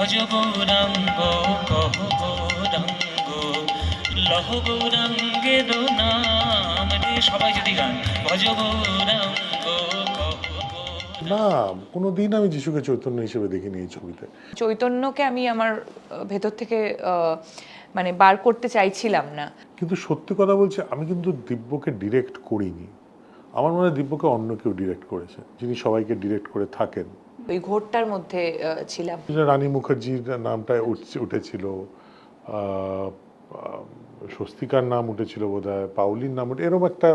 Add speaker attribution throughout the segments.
Speaker 1: ভজ গৌরাঙ্গ কহ গৌরাঙ্গ লহ গৌরাঙ্গের নাম। দিয়ে সবাই যদি গান ভজ গৌরাঙ্গ
Speaker 2: না কোনো দিন আমি যিশুকে চৈতন্য হিসেবে দেখিনি এই ছবিতে।
Speaker 3: চৈতন্যকে আমি আমার ভেতর থেকে মানে বার করতে চাইছিলাম না।
Speaker 2: কিন্তু সত্যি কথা বলছি আমি কিন্তু দিব্যকে ডিরেক্ট করিনি। আমার মনে হয় দিব্যকে অন্য কেউ ডিরেক্ট করেছে যিনি সবাইকে ডিরেক্ট করে থাকেন।
Speaker 3: ওই ঘোরটার মধ্যে ছিলাম।
Speaker 2: রানী মুখার্জির নামটা উঠছে- উঠেছিল স্বস্তিকার নাম উঠেছিল বোধ হয় পাউলির নাম উঠে এরকম একটা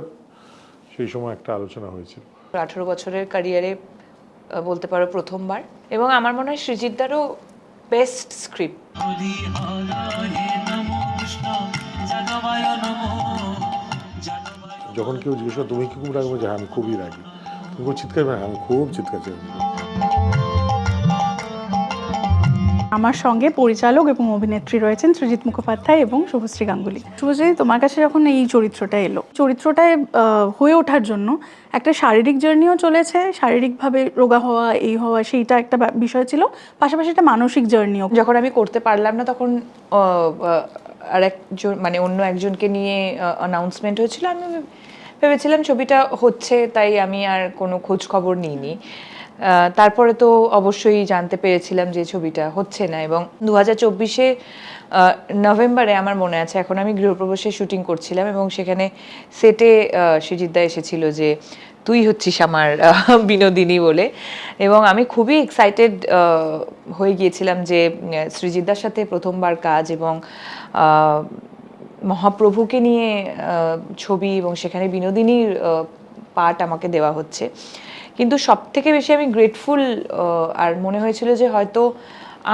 Speaker 2: সেই সময় একটা আলোচনা হয়েছিল।
Speaker 3: আঠারো বছরের ক্যারিয়ারে বলতে পারো প্রথমবার এবং আমার মনে হয় সৃজিতদারও বেস্ট স্ক্রিপ্ট
Speaker 2: যখন কেউ জিজ্ঞেস করে তুমি কি খুব রাগবে যে হ্যাঁ আমি খুবই রাগি। তুমি খুব চিৎকার হ্যাঁ আমি খুব চিৎকার চাই
Speaker 4: আমার সঙ্গে পরিচালক এবং অভিনেত্রী রয়েছেন সৃজিত মুখোপাধ্যায় এবং শুভশ্রী গাঙ্গুলি। শুভশ্রী, তোমার কাছে যখন এই চরিত্রটা এলো চরিত্রটায় হয়ে ওঠার জন্য একটা শারীরিক জার্নিও চলেছে, শারীরিকভাবে রোগা হওয়া, এই হওয়া, সেইটা একটা বিষয় ছিল। পাশাপাশি একটা মানসিক জার্নিও।
Speaker 3: যখন আমি করতে পারলাম না, তখন আর একজন মানে অন্য একজনকে নিয়ে অ্যানাউন্সমেন্ট হয়েছিল। আমি ভেবেছিলাম ছবিটা হচ্ছে, তাই আমি আর কোনো খোঁজ খবর নিইনি। তারপরে তো অবশ্যই জানতে পেরেছিলাম যে ছবিটা হচ্ছে না এবং দু হাজার চব্বিশে নভেম্বরে আমার মনে আছে এখন আমি গৃহপ্রবেশে শুটিং করছিলাম এবং সেখানে সেটে সুজিতদা এসেছিল যে তুই হচ্ছিস আমার বিনোদিনী বলে। এবং আমি খুবই এক্সাইটেড হয়ে গিয়েছিলাম যে উম, সৃজিতদার সাথে প্রথমবার কাজ এবং মহাপ্রভুকে নিয়ে ছবি এবং সেখানে বিনোদিনীর পার্ট আমাকে দেওয়া হচ্ছে। কিন্তু সব থেকে বেশি আমি গ্রেটফুল আর মনে হয়েছিল যে হয়তো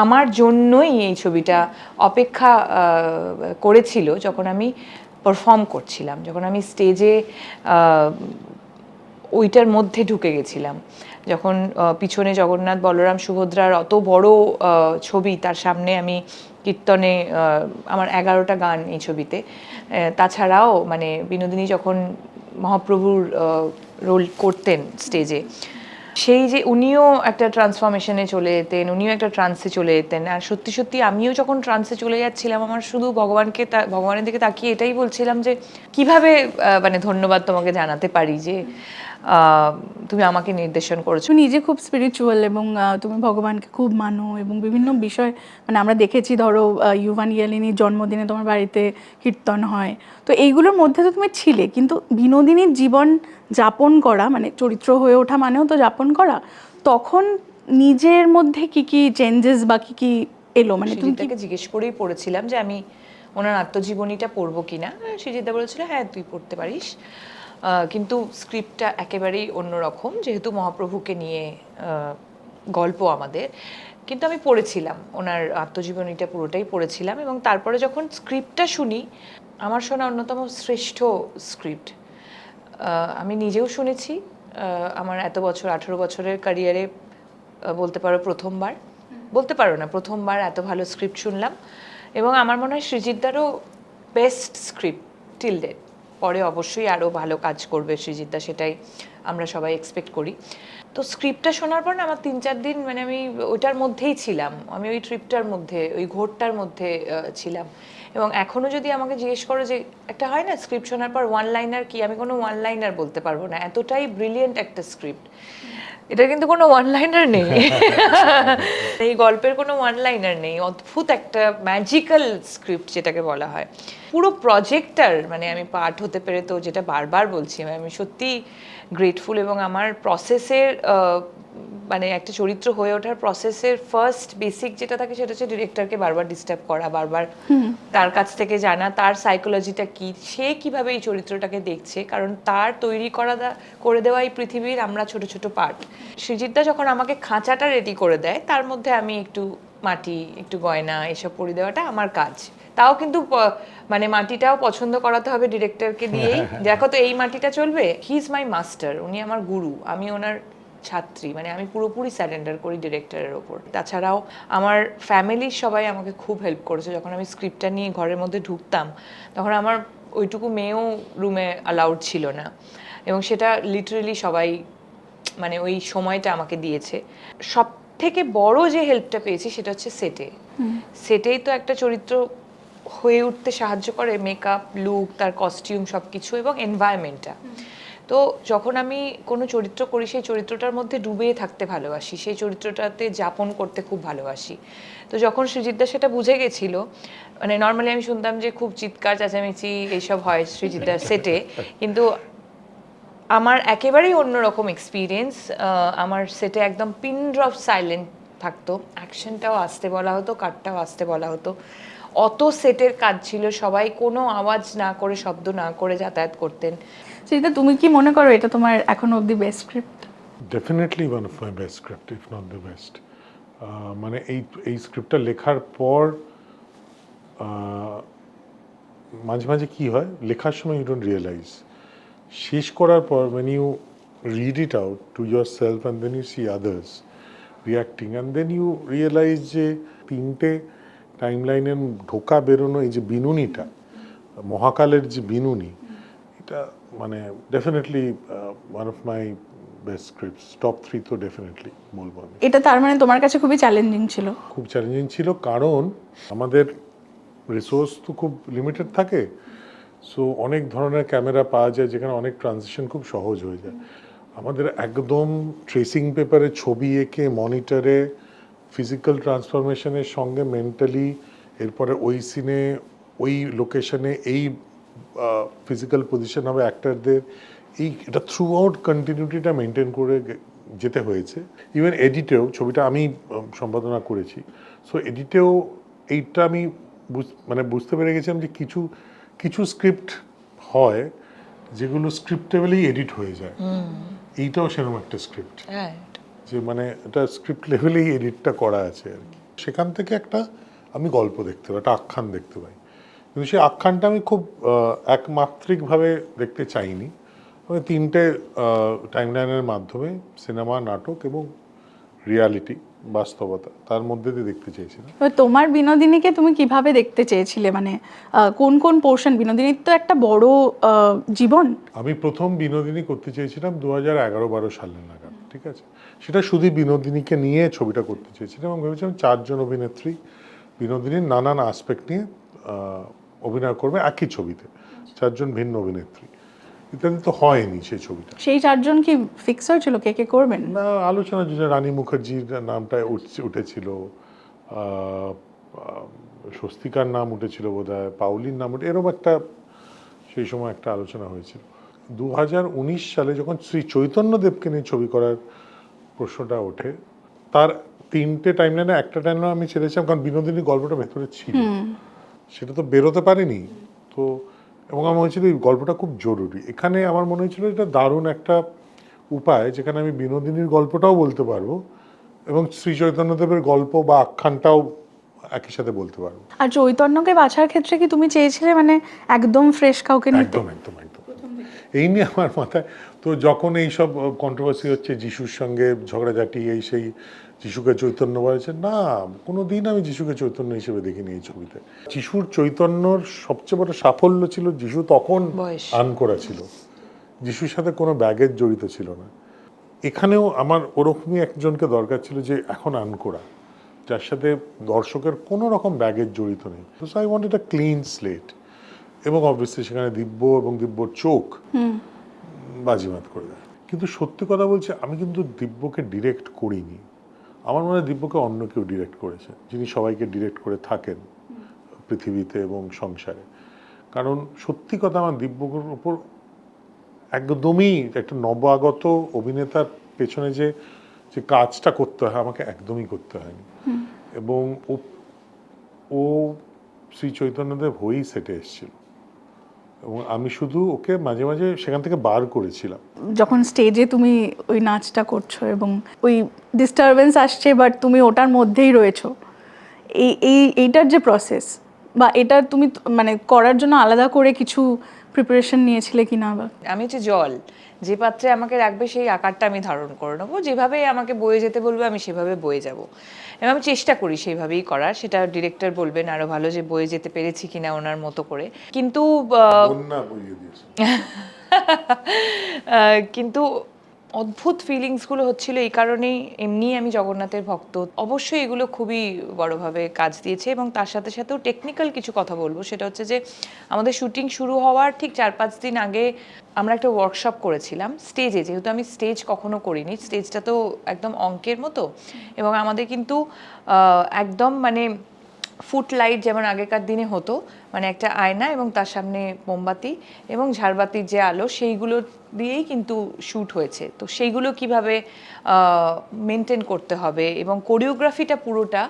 Speaker 3: আমার জন্যই এই ছবিটা অপেক্ষা করেছিল যখন আমি পারফর্ম করছিলাম, যখন আমি স্টেজে ওইটার মধ্যে ঢুকে গেছিলাম। যখন পিছনে জগন্নাথ বলরাম সুভদ্রার অত বড় ছবি, তার সামনে আমি কীর্তনে আমার এগারোটা গান এই ছবিতে। তাছাড়াও মানে বিনোদিনী যখন মহাপ্রভুর রোল করতেন স্টেজে সেই যে উনিও একটা ট্রান্সফরমেশনে চলে যেতেন, উনিও একটা ট্রান্সে চলে যেতেন। আর সত্যি সত্যি আমিও যখন ট্রান্সে চলে যাচ্ছিলাম, আমার শুধু ভগবানকে ভগবানের দিকে তাকিয়ে এটাই বলছিলাম যে, কীভাবে মানে ধন্যবাদ তোমাকে জানাতে পারি যে তুমি আমাকে নির্দেশন করেছ।
Speaker 4: তুমি নিজে খুব স্পিরিচুয়াল এবং তুমি ভগবানকে খুব মানো এবং বিভিন্ন বিষয় মানে আমরা দেখেছি ধরো ইউভান ইয়ালিনীর জন্মদিনে তোমার বাড়িতে কীর্তন হয়। তো এইগুলোর মধ্যে তো তুমি ছিলে কিন্তু বিনোদিনীর জীবন যাপন করা মানে চরিত্র হয়ে ওঠা মানেও তো যাপন করা তখন নিজের মধ্যে কি কি চেঞ্জেস বা কি কি এলো? মানে তুমি কি
Speaker 3: সুজিতাকে জিজ্ঞেস করেই পড়েছিলাম যে আমি ওনার আত্মজীবনীটা পড়ব কিনা সুজিতা বলেছিল হ্যাঁ তুই পড়তে পারিস। কিন্তু স্ক্রিপ্টটা একেবারেই অন্যরকম যেহেতু মহাপ্রভুকে নিয়ে গল্প আমাদের। কিন্তু আমি পড়েছিলাম ওনার আত্মজীবনীটা পুরোটাই পড়েছিলাম এবং তারপরে যখন স্ক্রিপ্টটা শুনি আমার শোনা অন্যতম শ্রেষ্ঠ স্ক্রিপ্ট। আমি নিজেও শুনেছি আমার এত বছর আঠেরো বছরের ক্যারিয়ারে বলতে পারো প্রথমবার। বলতে পারো না প্রথমবার এত ভালো স্ক্রিপ্ট শুনলাম। এবং আমার মনে হয় সৃজিতদারও বেস্ট স্ক্রিপ্ট টিল ডেট পরে অবশ্যই আরও ভালো কাজ করবে সৃজিতদা সেটাই আমরা সবাই এক্সপেক্ট করি। তো স্ক্রিপ্টটা শোনার পর না আমার তিন চার দিন মানে আমি ওইটার মধ্যেই ছিলাম। আমি ওই ট্রিপটার মধ্যে, ওই ঘোরটার মধ্যে ছিলাম। এবং এখনও যদি আমাকে জিজ্ঞেস করো যে একটা হয় না স্ক্রিপ্ট শোনার পর ওয়ান লাইনার কি? আমি কোনো ওয়ান লাইনার বলতে পারব না। এতটাই ব্রিলিয়েন্ট একটা স্ক্রিপ্ট এটা কিন্তু কোনো ওয়ান লাইনার নেই। এই গল্পের কোনো ওয়ান লাইনার নেই অদ্ভুত একটা ম্যাজিক্যাল স্ক্রিপ্ট যেটাকে বলা হয়। পুরো প্রজেক্টার মানে আমি পার্ট হতে পেরে তো যেটা বারবার বলছি আমি সত্যি গ্রেটফুল এবং আমার প্রসেসের মানে একটা চরিত্র হয়ে ওঠার প্রসেসের ফার্স্ট বেসিক যেটা থাকে সেটা হচ্ছে ডিরেক্টরকে বারবার ডিস্টার্ব করা বারবার তার কাছ থেকে জানা তার সাইকোলজিটা কি সে কীভাবে এই চরিত্রটাকে দেখছে কারণ তার তৈরি করা করে দেওয়া এই পৃথিবীর আমরা ছোট ছোট পার্ট সৃজিতদা যখন আমাকে খাঁচাটা রেডি করে দেয় তার মধ্যে আমি একটু মাটি একটু গয়না এসব পরি দেওয়াটা আমার কাজ। তাও কিন্তু মানে মাটিটাও পছন্দ করাতে হবে ডিরেক্টরকে দিয়েই। দেখো তো এই মাটিটা চলবে? হি ইজ মাই মাস্টার উনি আমার গুরু আমি ওনার ছাত্রী মানে আমি পুরোপুরি স্যারেন্ডার করি ডিরেক্টরের ওপর। তাছাড়াও আমার ফ্যামিলির সবাই আমাকে খুব হেল্প করেছে। যখন আমি স্ক্রিপ্টটা নিয়ে ঘরের মধ্যে ঢুকতাম তখন আমার ওইটুকু মেয়েও রুমে অ্যালাউড ছিল না। এবং সেটা লিটারেলি সবাই মানে ওই সময়টা আমাকে দিয়েছে। সব থেকে বড় যে হেল্পটা পেয়েছি সেটা হচ্ছে সেটে সেটেই তো একটা চরিত্র হয়ে উঠতে সাহায্য করে মেকআপ লুক তার কস্টিউম সব কিছু এবং এনভায়রনমেন্টটা তো যখন আমি কোনো চরিত্র করি, সেই চরিত্রটার মধ্যে ডুবে থাকতে ভালোবাসি। সেই চরিত্রটাতে যাপন করতে খুব ভালোবাসি। তো যখন সৃজিতদা সেটা বুঝে গেছিল মানে নর্মালি আমি শুনতাম যে খুব চিৎকার, চেঁচামেচি এইসব হয় সৃজিতদার সেটে কিন্তু আমার একেবারেই অন্যরকম এক্সপিরিয়েন্স আমার সেটে একদম পিন ড্রপ সাইলেন্ট থাকতো। অ্যাকশনটাও আসতে বলা হতো কাটটাও আসতে বলা হতো। অত সেটের কাজ ছিল, সবাই কোনো আওয়াজ না করে, শব্দ না করে যাতায়াত করতেন।
Speaker 4: সেটা তুমি কি মনে করো এটা তোমার এখনও অবধি best script
Speaker 2: definitely one of my best script if not the best মানে এই এই স্ক্রিপ্টটা লেখার পর মাঝে মাঝে কি হয়, লেখার সময় ইউ ডোন্ট রিয়েলাইজ শেষ করার পর when you read it out to yourself and then you see others reacting and then you realize যে তিনটে টাইমলাইনের ঢোকা বেরোনো, এই যে বিনুনিটা, মহাকালের যে বিনুনি এটা মানে definitely one of my best scripts top three তো ডেফিনেটলি বলব আমি।
Speaker 4: এটা তার মানে তোমার কাছে খুবই চ্যালেঞ্জিং ছিল?
Speaker 2: খুব চ্যালেঞ্জিং ছিল কারণ আমাদের রিসোর্স তো খুব লিমিটেড থাকে। সো অনেক ধরনের ক্যামেরা পাওয়া যায় যেখানে অনেক ট্রানজিশন খুব সহজ হয়ে যায়। আমাদের একদম ট্রেসিং পেপারে ছবি এঁকে মনিটরে ফিজিক্যাল ট্রান্সফরমেশনের সঙ্গে মেন্টালি এরপরে ওই সিনে ওই লোকেশনে এই ফিজিক্যাল পজিশন হবে অ্যাক্টারদের এই এটা থ্রু আউট কন্টিনিউটিটা মেনটেন করে যেতে হয়েছে। ইভেন এডিটেও ছবিটা আমি সম্পাদনা করেছি। সো এডিটেও এইটা আমি মানে বুঝতে পেরে গেছিলাম যে কিছু কিছু স্ক্রিপ্ট হয় যেগুলো স্ক্রিপ্টেবলি এডিট হয়ে যায়। এইটাও সেরকম একটা স্ক্রিপ্ট
Speaker 3: হ্যাঁ
Speaker 2: যে মানে এটা স্ক্রিপ্ট লেভেলেই এডিটটা করা আছে আর কি। সেখান থেকে একটা আমি গল্প দেখতে পাই একটা আখ্যান দেখতে পাই। কিন্তু সেই আখ্যানটা আমি খুব একমাত্রিকভাবে দেখতে চাইনি। আমি তিনটে টাইমলাইনের মাধ্যমে সিনেমা নাটক এবং রিয়ালিটি বাস্তবতা তার মধ্যে দিয়ে দেখতে চেয়েছিলাম।
Speaker 4: তোমার বিনোদিনীকে তুমি কীভাবে দেখতে চেয়েছিলে? মানে কোন কোন পোর্শন বিনোদিনীর তো একটা বড় জীবন।
Speaker 2: আমি প্রথম বিনোদিনী করতে চেয়েছিলাম দু হাজার এগারো বারো সালে নাগাদ ঠিক আছে? সেটা শুধু বিনোদিনীকে নিয়ে ছবিটা করতে চেয়েছিলাম এবং ভেবেছিলাম চারজন অভিনেত্রী বিনোদিনীর নানান আসপেক্ট নিয়ে অভিনয় করবে একই ছবিতে চারজন ভিন্ন অভিনেত্রী। ইত্যাদি তো হয়নি সেই ছবিটা।
Speaker 4: সেই চারজন কি ফিক্স হয়েছিল? কে কে করবেন?
Speaker 2: না আলোচনা যে রানী মুখার্জির নামটা উঠেছিল স্বস্তিকার নাম উঠেছিল বোধ হয় পাউলির নাম উঠে এরকম একটা সেই সময় একটা আলোচনা হয়েছিল। দু হাজার উনিশ সালে যখন শ্রী চৈতন্যদেবকে নিয়ে ছবি করার প্রশ্নটা ওঠে তার তিনটে টাইম টাইমলাইনে একটা টাইমলাইন আমি ছেড়েছিলাম কারণ বিনোদিনী গল্পটা ভেতরে ছিল। সেটা তো বেরোতে পারেনি। তো এবং আমার হয়েছিল এই গল্পটা খুব জরুরি। এখানে আমার মনে হয়েছিল এটা দারুণ একটা উপায় যেখানে আমি বিনোদিনীর গল্পটাও বলতে পারব এবং শ্রী চৈতন্যদেবের গল্প বা আখ্যানটাও একই সাথে বলতে পারব।
Speaker 4: আর চৈতন্যকে বাছার ক্ষেত্রে কি তুমি চেয়েছিলে মানে একদম ফ্রেশ কাউকে
Speaker 2: একদম একদম। এই নিয়ে আমার মাথায় তো যখন এই সব কন্ট্রোভার্সি হচ্ছে যিশুর সঙ্গে ঝগড়াঝাটি এই সেই যিশুকে চৈতন্য বলেছে না কোনো দিন আমি যিশুকে চৈতন্য হিসেবে দেখিনি এই ছবিতে। যিশুর চৈতন্যর সবচেয়ে বড় সাফল্য ছিল যিশু তখন। আন করা ছিল। যিশুর সাথে কোনো ব্যাগেজ জড়িত ছিল না। এখানেও আমার ওরকমই একজনকে দরকার ছিল যে এখন আন করা। যার সাথে দর্শকের কোনো রকম ব্যাগেজ জড়িত নেই। সো আই ওয়ান্ট একটা ক্লিন স্লেট এবং অবভিয়াসলি সেখানে দিব্য এবং দিব্যর চোখ বাজিমাত করে দেয়। কিন্তু সত্যি কথা বলছে আমি কিন্তু দিব্যকে ডিরেক্ট করিনি। আমার মনে হয় দিব্যকে অন্য কেউ ডিরেক্ট করেছে যিনি সবাইকে ডিরেক্ট করে থাকেন পৃথিবীতে এবং সংসারে। কারণ সত্যি কথা আমার দিব্যর উপর একদমই একটা নবাগত অভিনেতার পেছনে যে যে কাজটা করতে হয় আমাকে একদমই করতে হয়নি। এবং ও ও শ্রী চৈতন্যদেব হয়েই সেটে এসেছিল। এবং আমি শুধু ওকে মাঝে মাঝে সেখান থেকে বার করেছিলাম।
Speaker 4: যখন স্টেজে তুমি ওই নাচটা করছ এবং ওই ডিস্টারবেন্স আসছে বাট তুমি ওটার মধ্যেই রয়েছো, এই এই, এইটার যে প্রসেস বা এটা তুমি মানে করার জন্য আলাদা করে কিছু প্রিপারেশন নিয়েছিলে কি না বা?
Speaker 3: আমি হচ্ছে জল। যে পাত্রে আমাকে রাখবে সেই আকারটা আমি ধারণ করে নেব। যেভাবে আমাকে বয়ে যেতে বলবে আমি সেভাবে বয়ে যাব। এবং আমি চেষ্টা করি সেইভাবেই করার। সেটা ডিরেক্টর বলবেন আরও ভালো যে বয়ে যেতে পেরেছি কিনা ওনার মতো করে। কিন্তু কিন্তু অদ্ভুত ফিলিংসগুলো হচ্ছিল এই কারণেই এমনি আমি জগন্নাথের ভক্ত। অবশ্যই এগুলো খুবই বড়ভাবে কাজ দিয়েছে এবং তার সাথে সাথেও টেকনিক্যাল কিছু কথা বলব। সেটা হচ্ছে যে, আমাদের শুটিং শুরু হওয়ার ঠিক চার পাঁচ দিন আগে আমরা একটা ওয়ার্কশপ করেছিলাম স্টেজে যেহেতু আমি স্টেজ কখনো করিনি স্টেজটা তো একদম অঙ্কের মতো। এবং আমাদের কিন্তু একদম মানে ফুট লাইট যেমন আগেকার দিনে হতো মানে একটা আয়না এবং তার সামনে মোমবাতি এবং ঝাড়বাতির যে আলো, সেইগুলো দিয়েই কিন্তু শ্যুট হয়েছে। তো সেইগুলো কীভাবে মেনটেন করতে হবে এবং কোরিওগ্রাফিটা পুরোটা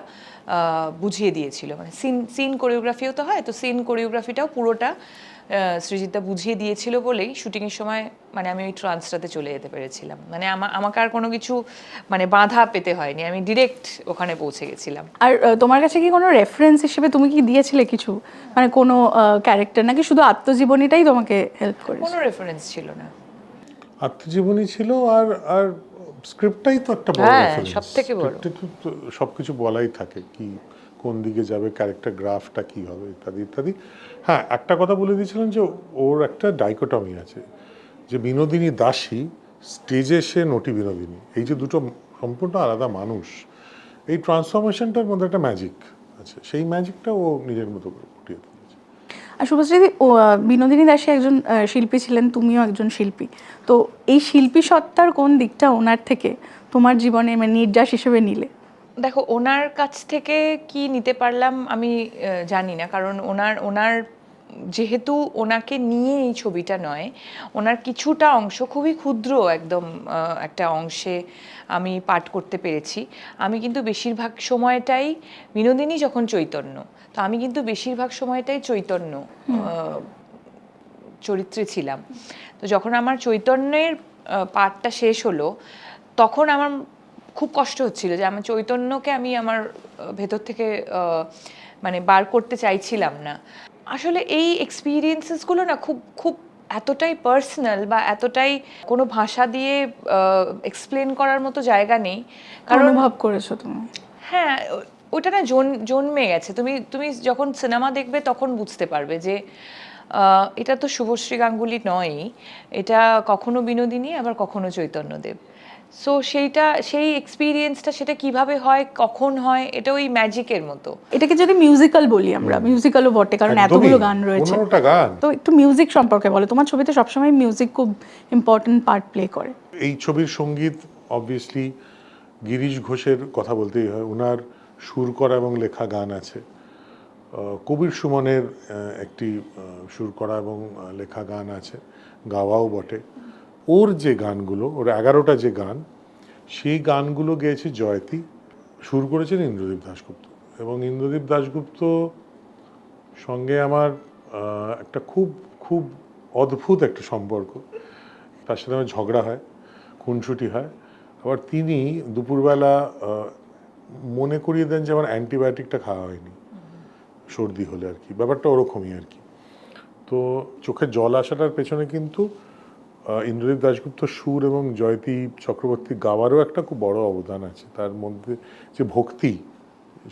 Speaker 3: বুঝিয়ে দিয়েছিল। মানে সিন সিন কোরিওগ্রাফিও তো হয়, তো সিন কোরিওগ্রাফিটাও পুরোটা সৃজিতদা বুঝিয়ে দিয়েছিল বলেই শুটিংয়ের সময় মানে আমি ওই ট্রান্সটাতে চলে যেতে পেরেছিলাম। মানে আমা আমাকে আর কোনো কিছু মানে বাধা পেতে হয়নি। আমি ডিরেক্ট ওখানে পৌঁছে গেছিলাম।
Speaker 4: আর তোমার কাছে কি কোনো রেফারেন্স হিসেবে তুমি কি দিয়েছিলে কিছু? মানে কোনো ক্যারেক্টার নাকি শুধু আত্মজীবনীটাই তোমাকে হেল্প করে
Speaker 3: কোনো রেফারেন্স ছিল না।
Speaker 2: আত্মজীবনী ছিল আর আর স্ক্রিপ্টটাই তো একটা বড়
Speaker 3: হ্যাঁ,
Speaker 2: reference।
Speaker 3: সবথেকে বড়।
Speaker 2: সবকিছু বলাই থাকে কি কোন দিকে যাবে ক্যারেক্টার গ্রাফটা কি হবে, ইত্যাদি ইত্যাদি। হ্যাঁ একটা কথা বলে দিয়েছিলেন যে ওর একটা ডাইকোটমি আছে, যে বিনোদিনী দাসী স্টেজে সে নটি বিনোদিনী। এই যে দুটো সম্পূর্ণ আলাদা মানুষ, এই ট্রান্সফরমেশনটার মধ্যে একটা ম্যাজিক আছে। সেই ম্যাজিকটা ও নিজের মতো করে ফুটিয়ে তুলেছে।
Speaker 4: আর ও বিনোদিনী দাসী একজন শিল্পী ছিলেন, তুমিও একজন শিল্পী। তো এই শিল্পী সত্তার কোন দিকটা ওনার থেকে তোমার জীবনে মানে নির্যাস হিসেবে নিলে?
Speaker 3: দেখো ওনার কাছ থেকে কি নিতে পারলাম আমি জানি না। কারণ ওনার ওনার যেহেতু ওনাকে নিয়ে এই ছবিটা নয় ওনার কিছুটা অংশ খুবই ক্ষুদ্র একদম একটা অংশে আমি পাঠ করতে পেরেছি। আমি কিন্তু বেশিরভাগ সময়টাই বিনোদিনী যখন চৈতন্য তো আমি কিন্তু বেশিরভাগ সময়টাই চৈতন্য চরিত্রে ছিলাম। তো যখন আমার চৈতন্যের পাঠটা শেষ হলো তখন আমার খুব কষ্ট হচ্ছিল যে আমার চৈতন্যকে আমি আমার ভেতর থেকে মানে বার করতে চাইছিলাম না। আসলে এই এক্সপিরিয়েন্সেসগুলো না খুব খুব এতটাই পার্সোনাল বা এতটাই কোনো ভাষা দিয়ে এক্সপ্লেন করার মতো জায়গা নেই। কারণ
Speaker 4: অনুভব করেছ তুমি?
Speaker 3: হ্যাঁ ওটা না জন্মে গেছে। তুমি তুমি যখন সিনেমা দেখবে তখন বুঝতে পারবে যে এটা তো শুভশ্রী গাঙ্গুলি নয় এটা কখনো বিনোদিনী আবার কখনো চৈতন্যদেব। সো সেইটা সেই এক্সপিরিয়েন্সটা সেটা কীভাবে হয় কখন হয় এটা ওই ম্যাজিকের মতো।
Speaker 4: এটাকে যদি মিউজিক্যাল বলি আমরা মিউজিক্যালও বটে কারণ এতগুলো গান রয়েছে।
Speaker 2: গান।
Speaker 4: তো একটু মিউজিক সম্পর্কে বলো তোমার ছবিতে সবসময় মিউজিক খুব ইম্পর্টেন্ট পার্ট প্লে করে।
Speaker 2: এই ছবির সংগীত অবভিয়াসলি গিরিশ ঘোষের কথা বলতেই হয় ওনার সুর করা এবং লেখা গান আছে। কবির সুমনের একটি সুর করা এবং লেখা গান আছে, গাওয়াও বটে। ওর যে গানগুলো, ওর এগারোটা যে গান, সেই গানগুলো গেয়েছে জয়তী, সুর করেছেন ইন্দ্রদীপ দাশগুপ্ত। এবং ইন্দ্রদীপ দাশগুপ্ত সঙ্গে আমার একটা খুব খুব অদ্ভুত একটা সম্পর্ক। তার সাথে আমার ঝগড়া হয়, খুনসুটি হয়। আবার তিনি দুপুরবেলা মনে করিয়ে দেন যে আমার অ্যান্টিবায়োটিকটা খাওয়া হয়নি। সর্দি হলে আর কি ব্যাপারটা ওরকমই আর কি। তো চোখে জল আসাটার পেছনে কিন্তু ইন্দ্রজিৎ দাশগুপ্ত সুর এবং জয়তী চক্রবর্তী গাওয়ারও একটা খুব বড় অবদান আছে। তার মধ্যে যে ভক্তি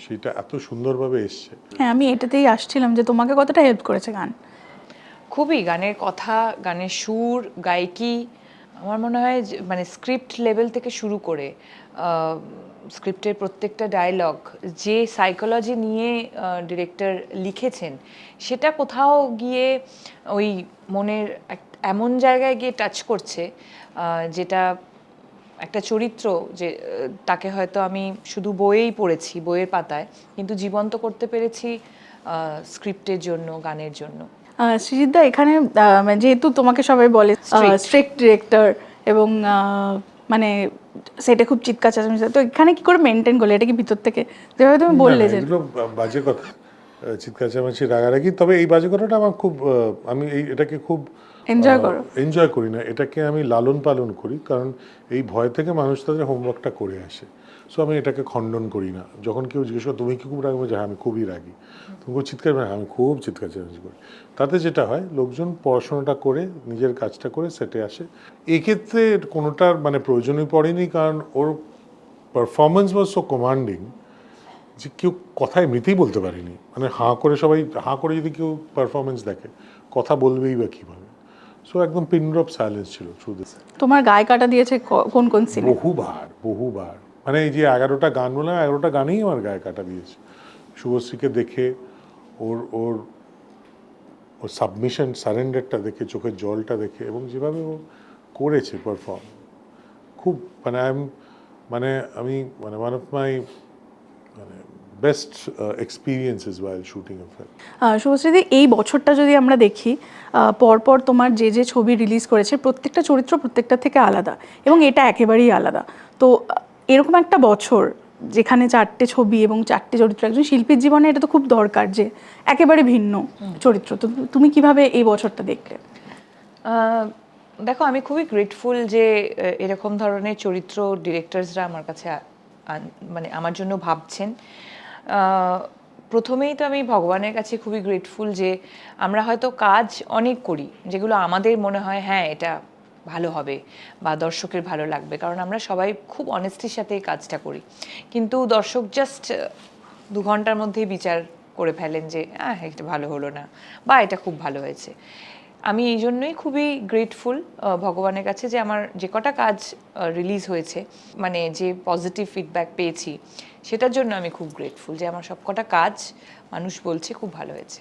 Speaker 2: সেটা এত সুন্দরভাবে এসছে।
Speaker 4: হ্যাঁ আমি এটাতেই আসছিলাম যে তোমাকে কতটা হেল্প করেছে গান?
Speaker 3: খুবই গানের কথা গানের সুর গায়কি আমার মনে হয় যে মানে স্ক্রিপ্ট লেভেল থেকে শুরু করে স্ক্রিপ্টের প্রত্যেকটা ডায়লগ যে সাইকোলজি নিয়ে ডিরেক্টর লিখেছেন সেটা কোথাও গিয়ে ওই মনের এমন জায়গায় গিয়ে টাচ করছে যেটা একটা চরিত্র যে তাকে হয়তো আমি শুধু বইয়েই পড়েছি বইয়ের পাতায় কিন্তু জীবন্ত করতে পেরেছি স্ক্রিপ্টের জন্য গানের জন্য
Speaker 4: সৃজিতদা এখানে যেহেতু তোমাকে সবাই বলে. স্ট্রিক্ট ডিরেক্টর এবং মানে সেটা খুব চিৎকার চেঁচামেচি। তো এখানে কি করে মেনটেন করলে? এটা কি ভিতর থেকে? যেভাবে তুমি বললে যে
Speaker 2: এগুলো বাজে কথা। চিৎকার চেঁচামেচি রাগারাগি। তবে এই বাজে কথাটা আমার খুব আমি এই এটাকে খুব
Speaker 4: এনজয় করো।
Speaker 2: এনজয় করি না। এটাকে আমি লালন পালন করি কারণ এই ভয় থেকে মানুষ তাদের হোমওয়ার্কটা করে আসে। সো আমি এটাকে খণ্ডন করি না। যখন কেউ জিজ্ঞেস করে তুমি কি খুব রাগবে যে হ্যাঁ আমি খুবই রাগি। তুমি খুব চিৎকার করে, হ্যাঁ আমি খুব চিৎকার চেঁচামেচি করি। তাতে যেটা হয় লোকজন পড়াশোনাটা করে নিজের কাজটা করে সেটে আসে। এক্ষেত্রে কোনোটার মানে প্রয়োজনই পড়েনি কারণ ওর পারফরমেন্স ওয়াজ সো কমান্ডিং যে কেউ কথায় মৃতেই বলতে পারেনি। মানে হাঁ করে সবাই হাঁ করে যদি কেউ পারফরমেন্স দেখে কথা বলবেই বা কীভাবে। সো একদম পিনড্রপ সাইলেন্স ছিল দিস
Speaker 4: তোমার গায়ে কাটা দিয়েছে কোন কোন সিনে
Speaker 2: বহুবার বহুবার। মানে এই যে এগারোটা গান বললাম এগারোটা গানেই আমার গায়ে কাটা দিয়েছে। শুভশ্রীকে দেখে ওর ওর ওর সাবমিশন সারেন্ডারটা দেখে চোখের জলটা দেখে এবং যেভাবে ও করেছে পারফর্ম খুব মানে আই এম মানে আমি মানে ওয়ান অফ মাই মানে best experiences while shooting film
Speaker 4: uh, শুভশ্রীদি এই বছরটা যদি আমরা দেখি পরপর তোমার যে যে ছবি রিলিজ করেছে প্রত্যেকটা চরিত্র প্রত্যেকটা থেকে আলাদা এবং এটা একেবারেই আলাদা। তো এরকম একটা বছর যেখানে চারটে ছবি এবং চারটে চরিত্র একজন শিল্পীর জীবনে এটা তো খুব দরকার যে একেবারে ভিন্ন চরিত্র। তো তুমি কীভাবে এই বছরটা দেখলে?
Speaker 3: দেখো আমি খুবই গ্রেটফুল যে এরকম ধরনের চরিত্র ডিরেক্টরসরা আমার কাছে মানে আমার জন্য ভাবছেন। প্রথমেই তো আমি ভগবানের কাছে খুবই গ্রেটফুল যে আমরা হয়তো কাজ অনেক করি যেগুলো আমাদের মনে হয় হ্যাঁ এটা ভালো হবে বা দর্শকের ভালো লাগবে। কারণ আমরা সবাই খুব অনেস্টির সাথে এই কাজটা করি। কিন্তু দর্শক জাস্ট দু ঘণ্টার মধ্যেই বিচার করে ফেলেন যে হ্যাঁ এটা ভালো হলো না বা এটা খুব ভালো হয়েছে। আমি এই জন্যই খুবই গ্রেটফুল ভগবানের কাছে যে আমার যে কটা কাজ রিলিজ হয়েছে মানে যে পজিটিভ ফিডব্যাক পেয়েছি, সেটার জন্য আমি খুব গ্রেটফুল যে আমার সব কটা কাজ মানুষ বলছে খুব ভালো হয়েছে।